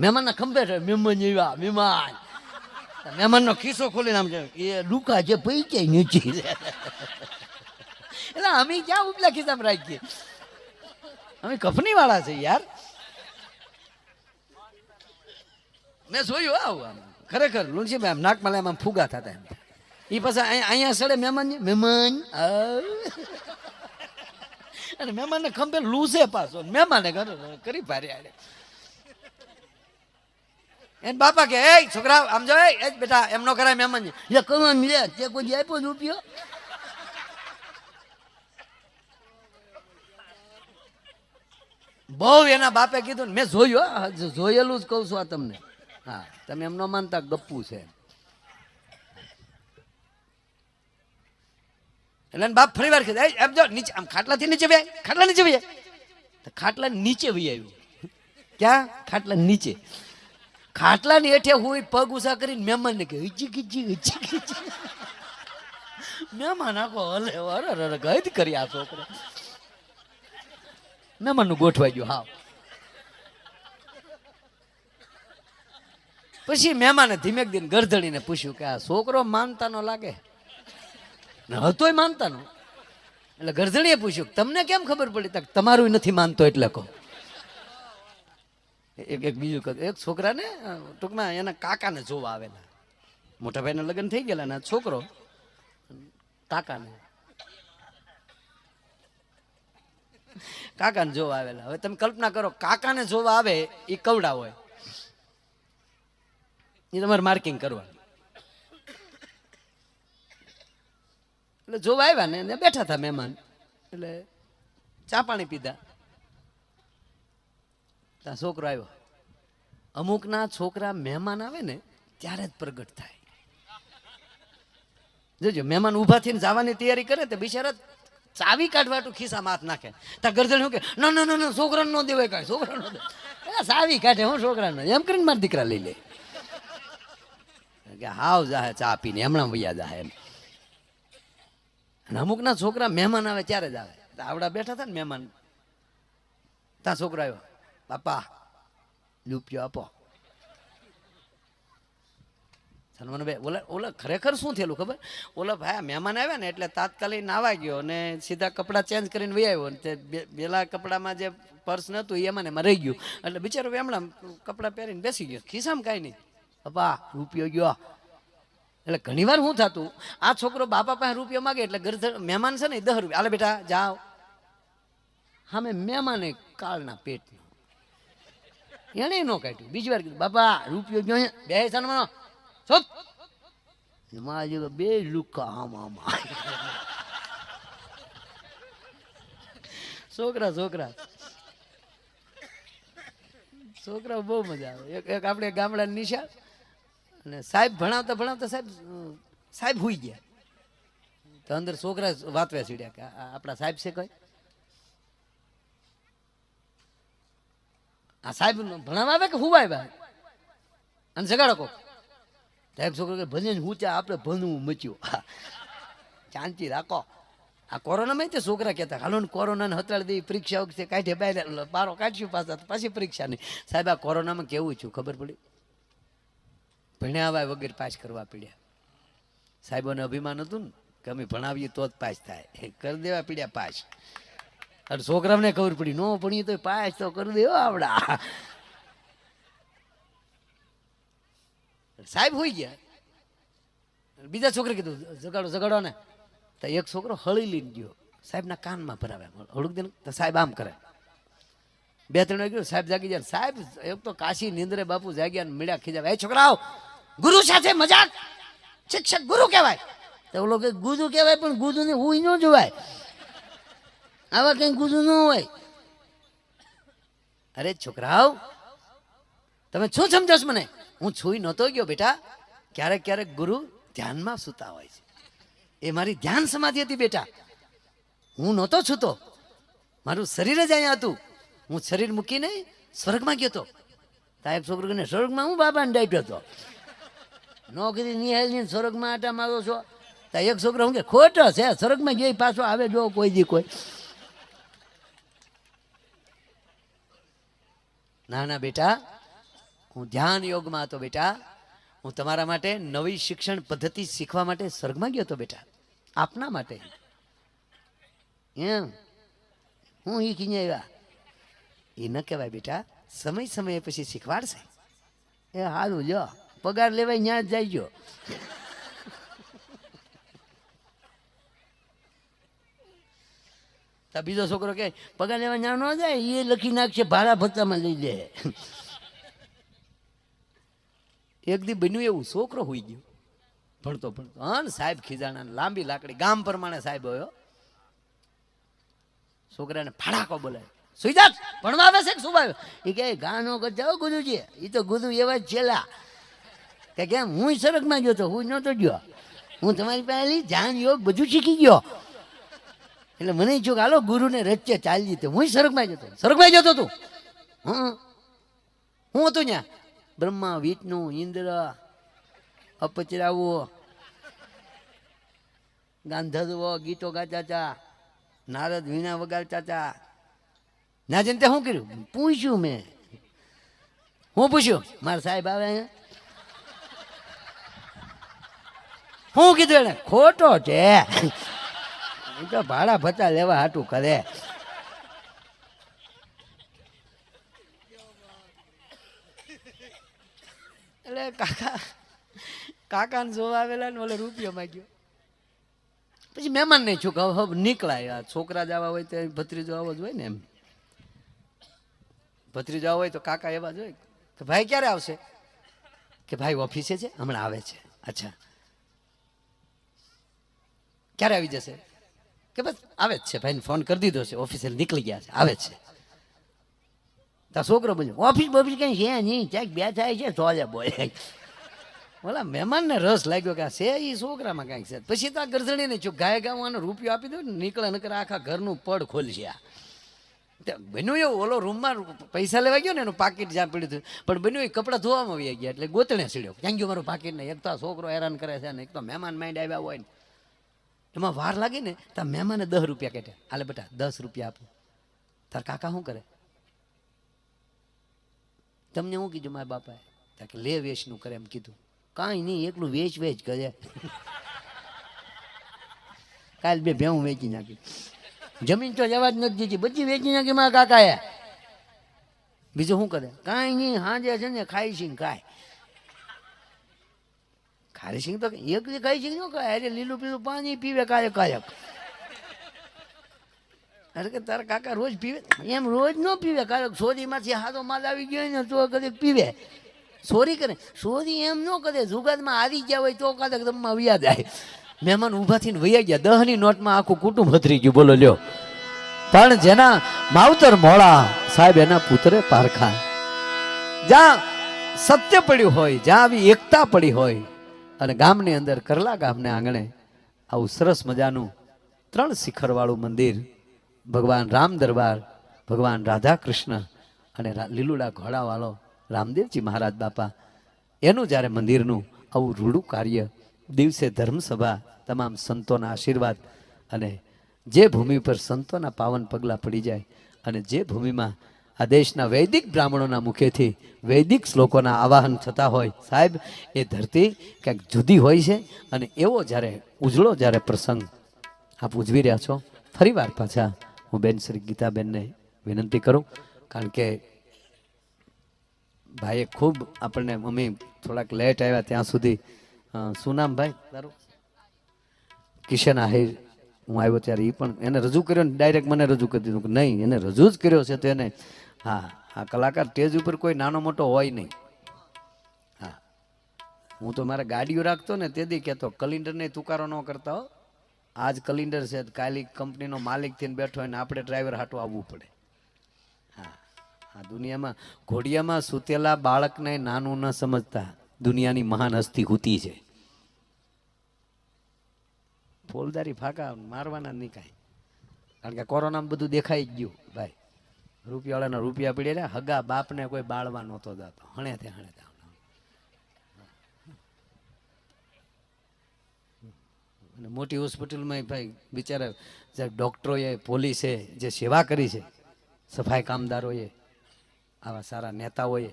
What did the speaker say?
મહેમાનના ખંભે છે, મહેમાન એવા, મહેમાન. મહેમાનનો ખિસ્સો ખોલીને આમ છે, એ ડુકા જે પૈકી નીચે એટલે અમે ક્યાં ઉપલા ખિસ્સામાં રાખીએ? અમે કફની વાળા છે યાર. મેં જોયું, આવું, આમ, ખરેખર લુણસીભાઈ આમ નાક માલે આમ ફુગા થતા એમ. એ પાછા અહીંયા સડે મહેમાન મહેમાન. અને મહેમાનને ખંભે લૂસે પાછો. મહેમાને ઘરે કરી ભારે આડે. એને બાપા કે એ છોકરા, આમ જો એ બેટા, એમ કરાય મહેમાન જ લે, કમન, લે તે કોઈ આપ્યો રૂપિયો. બહુ એના બાપે કીધું મેં જોયું જોયેલું જ કહું છું આ તમને. હા, તમે એમ ન માનતા ગપ્પુ છે એટલે બાપ ફરી વાર કીધું એમ જો, નીચે, આમ ખાટલાથી નીચે બે ખાટલા નીચે બે ખાટલા નીચે વહી આવ્યું. ક્યાં? ખાટલા નીચે. ખાટલાની હેઠે હું પગ ઉસા કરીને મહેમાનને કે હજી ગીજી હજી ગીજી મહેમાન આખો હલે, અરે ગદ કરી આ છોકરો. મહેમાનનું ગોઠવાઈ ગયું હા પછી મહેમાને ધીમેક દિન ગરધણીને પૂછ્યું કે, આ છોકરો માનતાનો લાગે? ને હતોય માનતાનો. એટલે ગરધણીએ પૂછ્યું તમને કેમ ખબર પડી? તમારું નથી માનતો એટલે કહો. એક એક બીજું કહ્યું એક છોકરાને ટૂંકમાં એના કાકાને જોવા આવેલા. મોટા ભાઈના લગ્ન થઈ ગયેલા ને છોકરો, કાકાને. કાકાને જોવા આવેલા. હવે તમે કલ્પના કરો, કાકાને જોવા આવે એ કવડા હોય. એ તમારે માર્કિંગ કરવાનું. એટલે જોવા આવ્યા ને બેઠા હતા મહેમાન. એટલે ચા પાણી પીધા. ત્યાં છોકરો આવ્યો. અમુકના છોકરા મહેમાન આવે ને, ત્યારે જ પ્રગટ થાય. જોજો, મહેમાન ઊભા થઈને જવાની તૈયારી કરે તો બિચારા ચાવી કાઢવાટું ખિસ્સામાં હાથ નાખે. ત્યાં ગરજણ શું કે, ના ના ના છોકરાને ન દેવાય કાંઈ, છોકરાને ન દે ચાવી કાઢે હું છોકરાને. એમ કરીને મારા દીકરા લઈ લે. કે હાવ જાહે ચા પીને, હમણાં વૈયા જાહે એમ. અને અમુકના છોકરા મહેમાન આવે ત્યારે જ આવે. આવડા બેઠા હતા ને મહેમાન. ત્યાં છોકરો આવ્યો. બાપા રૂપિયો આપો. સન્માનભાઈ ઓલા ઓલા ખરેખર શું થયેલું ખબર? ઓલા ભાઈ મહેમાન આવ્યા ને એટલે તાત્કાલિક નાવા ગયો અને સીધા કપડાં ચેન્જ કરીને વહી આવ્યો. ને તે પેલા કપડામાં જે પર્સ નહોતું એમાં એમાં રહી ગયું. એટલે બિચારો એમણા કપડાં પહેરીને બેસી ગયો. ખિસ્સામાં કાંઈ નહીં. બાપા રૂપિયો ગયો. એટલે ઘણીવાર શું થતું? આ છોકરો બાપા પાસે રૂપિયો માગે એટલે ઘર મહેમાન છે ને દસ રૂપિયા. આલે બેટા, જાઓ. મેં મહેમાને કાળના પેટનું. એને ન કાઢ્યું. બીજી વાર કીધું, બાપા, રૂપિયો ગયો છે, બે સન્માનો ચોપ આજે બે લુકા આમ આમ છોકરા છોકરા. છોકરા બહુ મજા આવે. એક એક આપણે ગામડા નિશા. અને સાહેબ ભણાવતા ભણાવતા સાહેબ સાહેબ હુઈ ગયા. તો અંદર છોકરા વાતવે છીડ્યા કે આપણા સાહેબ છે કોઈ? આ સાહેબ ભણાવવા આવે કે હુવા આવ્યા? અને જગાડો કો સાહેબ છોકરો કે, ભજન ચા આપણે ભણવું મચ્યું. હા. શાંતિ રાખો. આ કોરોનામાં તે છોકરા કહેતા, હાલો ને કોરોનાને હતાડી દઈ પરીક્ષા વખતે કાઢે બહાર બારો કાઢશું પાછા પાછી પરીક્ષા નહીં સાહેબ, આ કોરોનામાં કેવું છું ખબર પડી? ભણ્યા વગર પાસ કરવા પડ્યા. સાહેબોને અભિમાન હતું ને, કે અમે ભણાવીએ તો જ પાસ થાય. કરી દેવા પડ્યા પાસ. અને છોકરાઓને ખબર પડી, નો ભણીએ તો પાસ તો કરી દેવો આવડા સાહેબ હોઈ ગયા. બીજા છોકરે કીધું, જગાડો જગાડો ને. તો એક છોકરો હળી લઈને ગયો. સાહેબના કાનમાં ભરાવે હળુક દે તો સાહેબ આમ કરે. બે ત્રણ વાગ્યું સાહેબ જાગી જાય સાહેબ, એક તો કાશી નિંદ્રે બાપુ જાગ્યા ને મીડા ખીજાવે એ છોકરાઓ, ગુરુ સાથે મજાક? શિક્ષક ગુરુ કહેવાય? તો ઓલો કે ગુરુ કહેવાય, પણ ગુરુને હું ન જોવાય. આવા કંઈ ગુરુ ન હોય. અરે છોકરાઓ, તમે શું સમજોશ મને? હું છુઈ નહોતો ગયો બેટા. ક્યારેક ક્યારેક ગુરુ ધ્યાનમાં સૂતા હોય છે. એ મારી ધ્યાન સમાધિ હતી બેટા. હું નહોતો છૂતો. મારું શરીર જ અહીંયા હતું. હું શરીર મૂકીને સ્વર્ગમાં ગયો હતો. સાહેબ છોકરો ને સ્વર્ગમાં હું બાબાને ડાટ્યો હતો. નોકરી નિહાળની સ્વર્ગમાં આટા મારો છો. ત્યાં એક છોકરો હું કે, ખોટો છે, સ્વર્ગમાં ગયો પાછો આવે જો કોઈ દી કોઈ. ના ના, બેટા. હું ધ્યાન યોગમાં હતો, બેટા. હું તમારા માટે નવી શિક્ષણ પદ્ધતિ શીખવા માટે સ્વર્ગમાં ગયો હતો, બેટા. આપના માટે. એમ. હું એ કીને આવ્યા. એ ન કહેવાય, બેટા. સમય સમયે પછી શીખવાડશે. એ સારું જો પગાર લેવાય ત્યાં જ જાય ગયો તો બીજો છોકરો કે, પગાર લેવા ત્યાં ન જાય એ લખી નાખશે, ભાડા ભત્તામાં લઈ લે. એક દી બન્યું એવું, છોકરો હોઈ ગયો. ભણતો ભણતો. હા ને, સાહેબ ખીજાણા લાંબી લાકડી. ગામ પ્રમાણે સાહેબ હોયો છોકરાને ફાડાકો બોલાય. સુઈ જા ભણવા આવે છે કે શું એ કે ગાનો જાઓ ગુરુજી એ તો ગુરુ એવા જ કે કેમ હું સરગમાં ગયો તો હું નહોતો ગયો. હું તમારી પાસે ધ્યાન યોગ બધું શીખી ગયો. એટલે મને જો હાલો, ગુરુને રચ્ચે ચાલી તો. હું સરગમાં જતો. સરગમાં જતો તું? હા? હું હતું ત્યાં બ્રહ્મા, વિષ્ણુ, ઇન્દ્ર, અપચરાવો, ગાંધર્વ, ગીતો ગાતા હતા નારદ વીણા વગાડતા. હતા ના જઈને શું કર્યું? પૂછ્યું મેં. હું પૂછ્યું? મારા સાહેબ આવે હું કીધું એને, ખોટો છે. એ તો ભાડા ભત્તા લેવા હાટું કરે. એટલે કાકા કાકાને જોવા આવેલા ને ઓલે રૂપિયો માગ્યો. પછી મહેમાન નહીં છું હવે નીકળાય. આ છોકરા જવા હોય તો ભત્રીજો આવો જ હોય ને એમ. ભત્રીજો આવો હોય તો કાકા એવા જ હોય. કે ભાઈ ક્યારે આવશે? કે ભાઈ ઓફિસે છે? હમણાં આવે છે. અચ્છા. ક્યારે આવી જશે? કે બસ આવે જ છે ભાઈને ફોન કરી દીધો છે, ઓફિસે નીકળી ગયા છે, આવે જ છે. ત્યાં છોકરો બોલ્યો, ઓફિસ બોફિસ કઈ છે નહીં, ક્યાંક બે થાય છે સોજે બોલે. ઓલા મહેમાનને રસ લાગ્યો કે છે એ છોકરામાં કાંઈક છે. પછી તો આ ગરજણીને જો ગાય ગાવાનો રૂપિયો આપી દો ને, નીકળે નકર આખા ઘરનું પડ ખોલશે આ. બન્યું એવું, ઓલો રૂમમાં પૈસા લેવા ગયો ને, એનું પાકીટ જ્યાં પડ્યું હતું. પણ બન્યું એ કપડાં ધોવામાં આવી ગયા, એટલે ગોતણે સીડ્યો. ક્યાં ગયું મારું પાકીટ ને? એક તો આ છોકરો હેરાન કરે છે ને, એક તો મહેમાન માઇન્ડ આવ્યા હોય ને. એમાં વાર લાગી ને તો મહેમાને દસ રૂપિયા કેટ્યા હાલે બેટા, દસ રૂપિયા આપો. તાર કાકા શું કરે? તમને શું કીધું મારા બાપાએ? કે, લે વેચનું, કરે એમ કીધું. કાંઈ નહીં, એકલું વેચ વેચ કરે. કાલ બે ભેવું વેચી નાખી જમીન તો જવા જ નથી દીધી. બધી વેચી નાખી મારા કાકાએ. બીજું શું કરે? કાંઈ નહીં, હાજે છે ને ખાઈ ને ખાય. ખારી સિંગ તો એકલી ખાઈ સિંગનું ખાય. અરે લીલું પીલું પાણી પીવે કાયક કાયક. અરે કે તારા કાકા રોજ પીવે. એમ રોજ ન પીવે. કારક સોરીમાંથી હાથો માલ આવી ગયો ને તો કદાચ પીવે. સોરી કરે. સોરી એમ ન કરે. જુગાદમાં હારી ગયા હોય તો કદાચ તમને વ્યા જાય મહેમાન ઊભા થઈને વૈયા ગયા. દહની નોટમાં આખું કુટુંબ હતરી ગયું. બોલો, લ્યો. પણ જેના માવતર મોળા સાહેબ એના પુત્રે પારખા. જ્યાં સત્ય પડ્યું હોય, જ્યાં આવી એકતા પડી હોય અને ગામની અંદર કરલા ગામને આંગણે આવું સરસ મજાનું ત્રણ શિખરવાળું મંદિર, ભગવાન રામ દરબાર, ભગવાન રાધા કૃષ્ણ અને લીલુડા ઘોડાવાળો રામદેવજી મહારાજ બાપા, એનું જ્યારે મંદિરનું આવું રૂડું કાર્ય, દિવસે ધર્મસભા, તમામ સંતોના આશીર્વાદ અને જે ભૂમિ પર સંતોના પાવન પગલાં પડી જાય અને જે ભૂમિમાં આ દેશના વૈદિક બ્રાહ્મણોના મુખેથી વૈદિક શ્લોકોના આવાહન થતા હોય. સાહેબ, એ ધરતી ક્યાંક જુદી હોય છે અને એવો જ્યારે ઉજળો જ્યારે પ્રસંગ આપ ઉજવી રહ્યા છો, ફરી વાર પાછા હું બેન શ્રી ગીતાબેનને વિનંતી કરું, કારણ કે ભાઈએ ખૂબ આપણને, મમ્મી, થોડાક લેટ આવ્યા ત્યાં સુધી. શું નામ ભાઈ? તારું? કિશન આહિર. હું આવ્યો ત્યારે એ પણ એને રજૂ કર્યો ને, ડાયરેક્ટ મને રજૂ કરી દીધું કે નહીં, એને રજૂ જ કર્યો છે તો એને હા આ કલાકાર સ્ટેજ ઉપર કોઈ નાનો મોટો હોય નહીં. હા. હું તો મારે ગાડીઓ રાખતો ને તે દી કહેતો કલિન્ડરને તુકારો ન કરતા હો. આજ કલિન્ડર છે, કાલી કંપનીનો માલિક થઈને બેઠો હોય ને આપણે ડ્રાઈવર હાટું આવવું પડે. હા, આ દુનિયામાં, ઘોડિયામાં સૂતેલા બાળકને નાનું ન સમજતા દુનિયાની મહાન હસ્તી હૂતી છે. ફોલદારી ફાકા, મારવાના નહીં કાંઈ. કારણ કે કોરોનામાં બધું દેખાઈ જ ગયું, ભાઈ. રૂપિયાવાળાના રૂપિયા પીડે રહ્યા હગા બાપને કોઈ બાળવા નહોતો જતો. હણે તે હણે તે. અને મોટી હોસ્પિટલમાં ભાઈ બિચારા જે ડૉક્ટરોએ, પોલીસે જે સેવા કરી છે, સફાઈ કામદારોએ, આવા સારા નેતાઓએ.